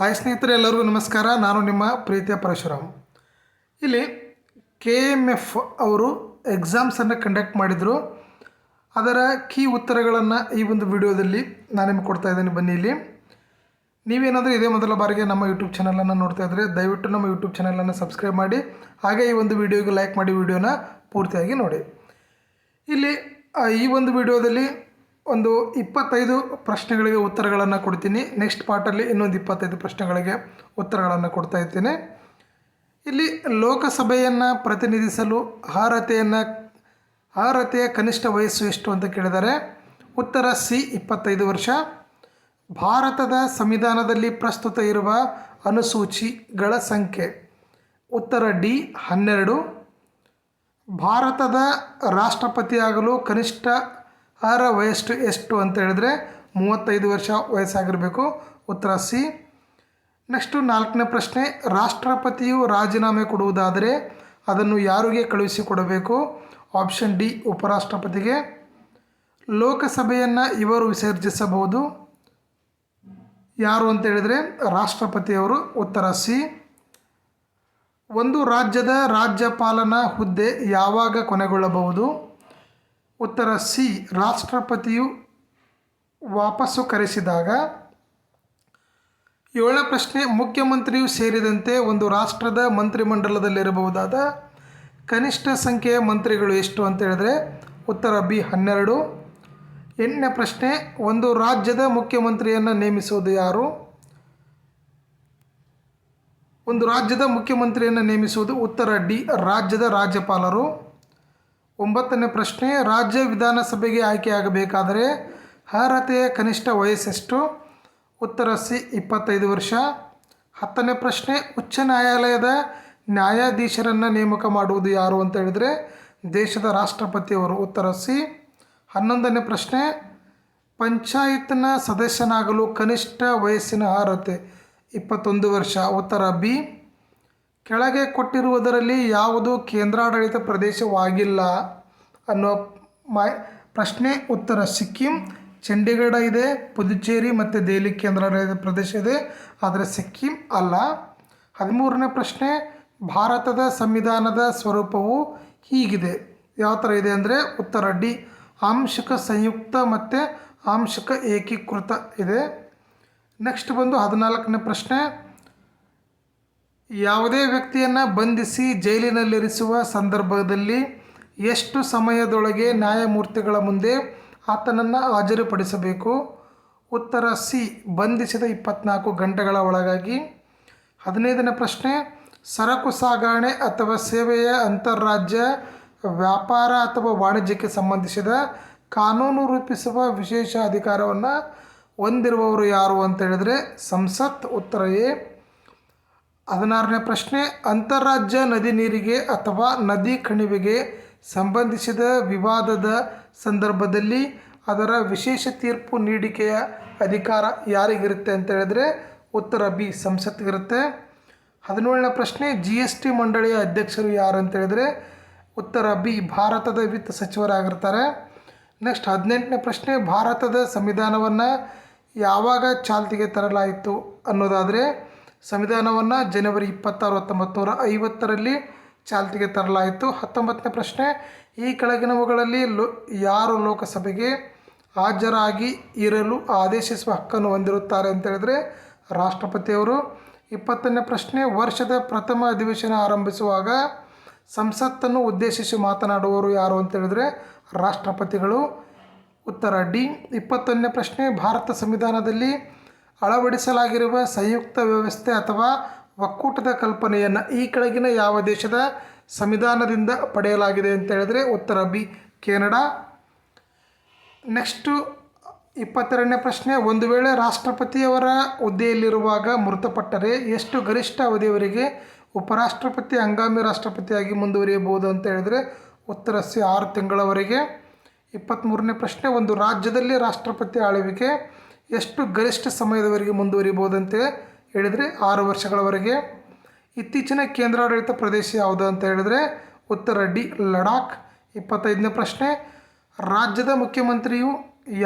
Hi ಸ್ನೇಹಿತರೆ, ಎಲ್ಲರಿಗೂ ನಮಸ್ಕಾರ. ನಾನು ನಿಮ್ಮ ಪ್ರೀತಿಯ ಪರಶುರಾಮ್. ಇಲ್ಲಿ ಕೆ ಎಂ ಎಫ್ ಅವರು ಎಕ್ಸಾಮ್ಸನ್ನು ಕಂಡಕ್ಟ್ ಮಾಡಿದರು. ಅದರ ಕೀ ಉತ್ತರಗಳನ್ನು ಈ ಒಂದು ವಿಡಿಯೋದಲ್ಲಿ ನಾನು ನಿಮಗೆ ಕೊಡ್ತಾ ಇದ್ದೀನಿ. ಬನ್ನಿ ಇಲ್ಲಿ. ನೀವೇನಾದರೂ ಇದೇ ಮೊದಲ ಬಾರಿಗೆ ನಮ್ಮ ಯೂಟ್ಯೂಬ್ ಚಾನಲನ್ನು ನೋಡ್ತಾ ಇದ್ದರೆ ದಯವಿಟ್ಟು ನಮ್ಮ ಯೂಟ್ಯೂಬ್ ಚಾನಲನ್ನು ಸಬ್ಸ್ಕ್ರೈಬ್ ಮಾಡಿ. ಹಾಗೆ ಈ ಒಂದು ವಿಡಿಯೋಗೆ ಲೈಕ್ ಮಾಡಿ, ವಿಡಿಯೋನ ಪೂರ್ತಿಯಾಗಿ ನೋಡಿ. ಇಲ್ಲಿ ಈ ಒಂದು ವಿಡಿಯೋದಲ್ಲಿ ಒಂದು ಇಪ್ಪತ್ತೈದು ಪ್ರಶ್ನೆಗಳಿಗೆ ಉತ್ತರಗಳನ್ನು ಕೊಡ್ತೀನಿ. ನೆಕ್ಸ್ಟ್ ಪಾರ್ಟಲ್ಲಿ ಇನ್ನೊಂದು ಇಪ್ಪತ್ತೈದು ಪ್ರಶ್ನೆಗಳಿಗೆ ಉತ್ತರಗಳನ್ನು ಕೊಡ್ತಾ ಇರ್ತೀನಿ. ಇಲ್ಲಿ ಲೋಕಸಭೆಯನ್ನು ಪ್ರತಿನಿಧಿಸಲು ಅರ್ಹತೆಯನ್ನು, ಅರ್ಹತೆಯ ಕನಿಷ್ಠ ವಯಸ್ಸು ಎಷ್ಟು ಅಂತ ಕೇಳಿದರೆ, ಉತ್ತರ ಸಿ, ಇಪ್ಪತ್ತೈದು ವರ್ಷ. ಭಾರತದ ಸಂವಿಧಾನದಲ್ಲಿ ಪ್ರಸ್ತುತ ಇರುವ ಅನುಸೂಚಿಗಳ ಸಂಖ್ಯೆ, ಉತ್ತರ ಡಿ, ಹನ್ನೆರಡು. ಭಾರತದ ರಾಷ್ಟ್ರಪತಿಯಾಗಲು ಕನಿಷ್ಠ ಅರ್ಹ ವಯಸ್ಸು ಎಷ್ಟು ಅಂತ ಹೇಳಿದ್ರೆ ಮೂವತ್ತೈದು ವರ್ಷ ವಯಸ್ಸಾಗಿರಬೇಕು. ಉತ್ತರ ಸಿ. ನೆಕ್ಸ್ಟು ನಾಲ್ಕನೇ ಪ್ರಶ್ನೆ, ರಾಷ್ಟ್ರಪತಿಯು ರಾಜೀನಾಮೆ ಕೊಡುವುದಾದರೆ ಅದನ್ನು ಯಾರಿಗೆ ಕಳುಹಿಸಿಕೊಡಬೇಕು? Option D, ಉಪರಾಷ್ಟ್ರಪತಿಗೆ. ಲೋಕಸಭೆಯನ್ನು ಇವರು ವಿಸರ್ಜಿಸಬಹುದು. ಯಾರು ಅಂತ ಹೇಳಿದರೆ ರಾಷ್ಟ್ರಪತಿಯವರು. ಉತ್ತರ ಸಿ. ಒಂದು ರಾಜ್ಯದ ರಾಜ್ಯಪಾಲನ ಹುದ್ದೆ ಯಾವಾಗ ಕೊನೆಗೊಳ್ಳಬಹುದು? ಉತ್ತರ ಸಿ, ರಾಷ್ಟ್ರಪತಿಯು ವಾಪಸ್ಸು ಕರೆಸಿದಾಗ, ಏಳನೇ ಪ್ರಶ್ನೆ ಮುಖ್ಯಮಂತ್ರಿಯು ಸೇರಿದಂತೆ ಒಂದು ರಾಷ್ಟ್ರದ ಮಂತ್ರಿಮಂಡಲದಲ್ಲಿರಬಹುದಾದ ಕನಿಷ್ಠ ಸಂಖ್ಯೆಯ ಮಂತ್ರಿಗಳು ಎಷ್ಟು ಅಂತ ಹೇಳಿದ್ರೆ, ಉತ್ತರ ಬಿ ಹನ್ನೆರಡು, ಎಂಟನೇ ಪ್ರಶ್ನೆ ಒಂದು ರಾಜ್ಯದ ಮುಖ್ಯಮಂತ್ರಿಯನ್ನು ನೇಮಿಸುವುದು ಯಾರು? ಒಂದು ರಾಜ್ಯದ ಮುಖ್ಯಮಂತ್ರಿಯನ್ನು ನೇಮಿಸುವುದು ಉತ್ತರ ಡಿ, ರಾಜ್ಯದ ರಾಜ್ಯಪಾಲರು. ಒಂಬತ್ತನೇ ಪ್ರಶ್ನೆ, ರಾಜ್ಯ ವಿಧಾನಸಭೆಗೆ ಆಯ್ಕೆಯಾಗಬೇಕಾದರೆ ಅರ್ಹತೆಯ ಕನಿಷ್ಠ ವಯಸ್ಸೆಷ್ಟು? ಉತ್ತರ, ಸಿ, ಇಪ್ಪತ್ತೈದು ವರ್ಷ. ಹತ್ತನೇ ಪ್ರಶ್ನೆ, ಉಚ್ಚ ನ್ಯಾಯಾಲಯದ ನ್ಯಾಯಾಧೀಶರನ್ನು ನೇಮಕ ಮಾಡುವುದು ಯಾರು ಅಂತ ಹೇಳಿದರೆ ದೇಶದ ರಾಷ್ಟ್ರಪತಿಯವರು. ಉತ್ತರ, ಸಿ, ಹನ್ನೊಂದನೇ ಪ್ರಶ್ನೆ, ಪಂಚಾಯತ್ನ ಸದಸ್ಯನಾಗಲು ಕನಿಷ್ಠ ವಯಸ್ಸಿನ ಅರ್ಹತೆ ಇಪ್ಪತ್ತೊಂದು ವರ್ಷ. ಉತ್ತರ, ಬಿ ಕೆಳಗೆ ಕೊಟ್ಟಿರುವುದರಲ್ಲಿ ಯಾವುದು ಕೇಂದ್ರಾಡಳಿತ ಪ್ರದೇಶವಾಗಿಲ್ಲ ಅನ್ನೋ ಪ್ರಶ್ನೆ ಉತ್ತರ. ಸಿಕ್ಕಿಂ, ಚಂಡೀಗಢ ಇದೆ, ಪುದುಚೇರಿ ಮತ್ತು ದೆಹಲಿ ಕೇಂದ್ರಾಡಳಿತ ಪ್ರದೇಶ ಇದೆ, ಆದರೆ ಸಿಕ್ಕಿಂ ಅಲ್ಲ. ಹದಿಮೂರನೇ ಪ್ರಶ್ನೆ, ಭಾರತದ ಸಂವಿಧಾನದ ಸ್ವರೂಪವು ಹೀಗಿದೆ. ಯಾವ ಥರ ಇದೆ ಅಂದರೆ ಉತ್ತರ ಡಿ, ಆಂಶಿಕ ಸಂಯುಕ್ತ ಮತ್ತು ಆಂಶಿಕ ಏಕೀಕೃತ ಇದೆ. ನೆಕ್ಸ್ಟ್ ಬಂದು ಹದಿನಾಲ್ಕನೇ ಪ್ರಶ್ನೆ ಯಾವುದೇ ವ್ಯಕ್ತಿಯನ್ನು ಬಂಧಿಸಿ ಜೈಲಿನಲ್ಲಿರಿಸುವ ಸಂದರ್ಭದಲ್ಲಿ ಎಷ್ಟು ಸಮಯದೊಳಗೆ ನ್ಯಾಯಮೂರ್ತಿಗಳ ಮುಂದೆ ಆತನನ್ನು ಹಾಜರುಪಡಿಸಬೇಕು? ಉತ್ತರ ಸಿ. ಬಂಧಿಸಿದ ಇಪ್ಪತ್ನಾಲ್ಕು ಗಂಟೆಗಳ ಒಳಗಾಗಿ. ಹದಿನೈದನೇ ಪ್ರಶ್ನೆ, ಸರಕು ಸಾಗಣೆ ಅಥವಾ ಸೇವೆಯ ಅಂತಾರಾಜ್ಯ ವ್ಯಾಪಾರ ಅಥವಾ ವಾಣಿಜ್ಯಕ್ಕೆ ಸಂಬಂಧಿಸಿದ ಕಾನೂನು ರೂಪಿಸುವ ವಿಶೇಷ ಅಧಿಕಾರವನ್ನು ಹೊಂದಿರುವವರು ಯಾರು ಅಂತ ಹೇಳಿದರೆ ಸಂಸತ್, ಉತ್ತರ ಎ. ಹದಿನಾರನೇ ಪ್ರಶ್ನೆ ಅಂತಾರಾಜ್ಯ ನದಿ ನೀರಿಗೆ ಅಥವಾ ನದಿ ಕಣಿವೆಗೆ ಸಂಬಂಧಿಸಿದ ವಿವಾದದ ಸಂದರ್ಭದಲ್ಲಿ ಅದರ ವಿಶೇಷ ತೀರ್ಪು ನೀಡಿಕೆಯ ಅಧಿಕಾರ ಯಾರಿಗಿರುತ್ತೆ ಅಂತ ಹೇಳಿದ್ರೆ ಉತ್ತರ ಬಿ ಸಂಸತ್ಗಿರುತ್ತೆ ಹದಿನೇಳನೇ ಪ್ರಶ್ನೆ ಜಿ ಎಸ್ ಟಿ ಮಂಡಳಿಯ ಅಧ್ಯಕ್ಷರು ಯಾರು ಅಂತ ಹೇಳಿದ್ರೆ ಉತ್ತರ ಬಿ ಭಾರತದ ವಿತ್ತ ಸಚಿವರಾಗಿರ್ತಾರೆ. ನೆಕ್ಸ್ಟ್ ಹದಿನೆಂಟನೇ ಪ್ರಶ್ನೆ, ಭಾರತದ ಸಂವಿಧಾನವನ್ನು ಯಾವಾಗ ಚಾಲ್ತಿಗೆ ತರಲಾಯಿತು ಅನ್ನೋದಾದರೆ ಸಂವಿಧಾನವನ್ನು ಜನವರಿ ಇಪ್ಪತ್ತಾರು ಹತ್ತೊಂಬತ್ತು ನೂರ ಐವತ್ತರಲ್ಲಿ ಚಾಲ್ತಿಗೆ ತರಲಾಯಿತು. ಹತ್ತೊಂಬತ್ತನೇ ಪ್ರಶ್ನೆ, ಈ ಕೆಳಗಿನವುಗಳಲ್ಲಿ ಲೋ, ಯಾರು ಲೋಕಸಭೆಗೆ ಹಾಜರಾಗಿ ಇರಲು ಆದೇಶಿಸುವ ಹಕ್ಕನ್ನು ಹೊಂದಿರುತ್ತಾರೆ ಅಂತ ಹೇಳಿದರೆ ರಾಷ್ಟ್ರಪತಿಯವರು. ಇಪ್ಪತ್ತನೇ ಪ್ರಶ್ನೆ, ವರ್ಷದ ಪ್ರಥಮ ಅಧಿವೇಶನ ಆರಂಭಿಸುವಾಗ ಸಂಸತ್ತನ್ನು ಉದ್ದೇಶಿಸಿ ಮಾತನಾಡುವವರು ಯಾರು ಅಂತ ಹೇಳಿದರೆ ರಾಷ್ಟ್ರಪತಿಗಳು. ಉತ್ತರ, ಡಿ. ಇಪ್ಪತ್ತೊಂದನೇ ಪ್ರಶ್ನೆ, ಭಾರತ ಸಂವಿಧಾನದಲ್ಲಿ ಅಳವಡಿಸಲಾಗಿರುವ ಸಂಯುಕ್ತ ವ್ಯವಸ್ಥೆ ಅಥವಾ ಒಕ್ಕೂಟದ ಕಲ್ಪನೆಯನ್ನು ಈ ಕೆಳಗಿನ ಯಾವ ದೇಶದ ಸಂವಿಧಾನದಿಂದ ಪಡೆಯಲಾಗಿದೆ ಅಂತ ಹೇಳಿದ್ರೆ ಉತ್ತರ ಬಿ, ಕೆನಡಾ. ನೆಕ್ಸ್ಟು ಇಪ್ಪತ್ತೆರಡನೇ ಪ್ರಶ್ನೆ, ಒಂದು ವೇಳೆ ರಾಷ್ಟ್ರಪತಿಯವರ ಹುದ್ದೆಯಲ್ಲಿರುವಾಗ ಮೃತಪಟ್ಟರೆ ಎಷ್ಟು ಗರಿಷ್ಠ ಅವಧಿಯವರೆಗೆ ಉಪರಾಷ್ಟ್ರಪತಿ, ಹಂಗಾಮಿ ರಾಷ್ಟ್ರಪತಿಯಾಗಿ ಮುಂದುವರಿಯಬಹುದು ಅಂತ ಹೇಳಿದರೆ ಉತ್ತರ ಸಿ, ಆರು ತಿಂಗಳವರೆಗೆ. ಇಪ್ಪತ್ತ್ಮೂರನೇ ಪ್ರಶ್ನೆ, ಒಂದು ರಾಜ್ಯದಲ್ಲಿ ರಾಷ್ಟ್ರಪತಿ ಆಳ್ವಿಕೆ ಎಷ್ಟು ಗರಿಷ್ಠ ಸಮಯದವರೆಗೆ ಮುಂದುವರಿಬೋದಂತೆ ಅಂತ ಹೇಳಿದರೆ ಆರು ವರ್ಷಗಳವರೆಗೆ. ಇತ್ತೀಚಿನ ಕೇಂದ್ರಾಡಳಿತ ಪ್ರದೇಶ ಯಾವುದು ಅಂತ ಹೇಳಿದರೆ ಉತ್ತರ ಡಿ, ಲಡಾಖ್. ಇಪ್ಪತ್ತೈದನೇ ಪ್ರಶ್ನೆ, ರಾಜ್ಯದ ಮುಖ್ಯಮಂತ್ರಿಯು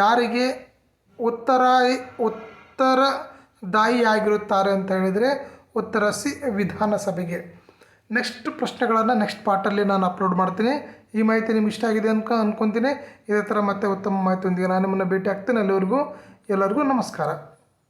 ಯಾರಿಗೆ ಉತ್ತರ ಉತ್ತರದಾಯಿಯಾಗಿರುತ್ತಾರೆ ಅಂತ ಹೇಳಿದರೆ ಉತ್ತರ ಸಿ, ವಿಧಾನಸಭೆಗೆ. ನೆಕ್ಸ್ಟ್ ಪ್ರಶ್ನೆಗಳನ್ನು ನೆಕ್ಸ್ಟ್ ಪಾರ್ಟಲ್ಲಿ ನಾನು ಅಪ್ಲೋಡ್ ಮಾಡ್ತೀನಿ. ಈ ಮಾಹಿತಿ ನಿಮ್ಗೆ ಇಷ್ಟ ಆಗಿದೆ ಅನ್ಕ ಅಂದ್ಕೊತೀನಿ ಇದೇ ಥರ ಮತ್ತೆ ಉತ್ತಮ ಮಾಹಿತಿಯೊಂದಿಗೆ ನಾನು ನಿಮ್ಮನ್ನು ಭೇಟಿ ಆಗ್ತೀನಿ. ಅಲ್ಲಿವರೆಗೂ ಎಲ್ಲರಿಗೂ ನಮಸ್ಕಾರ.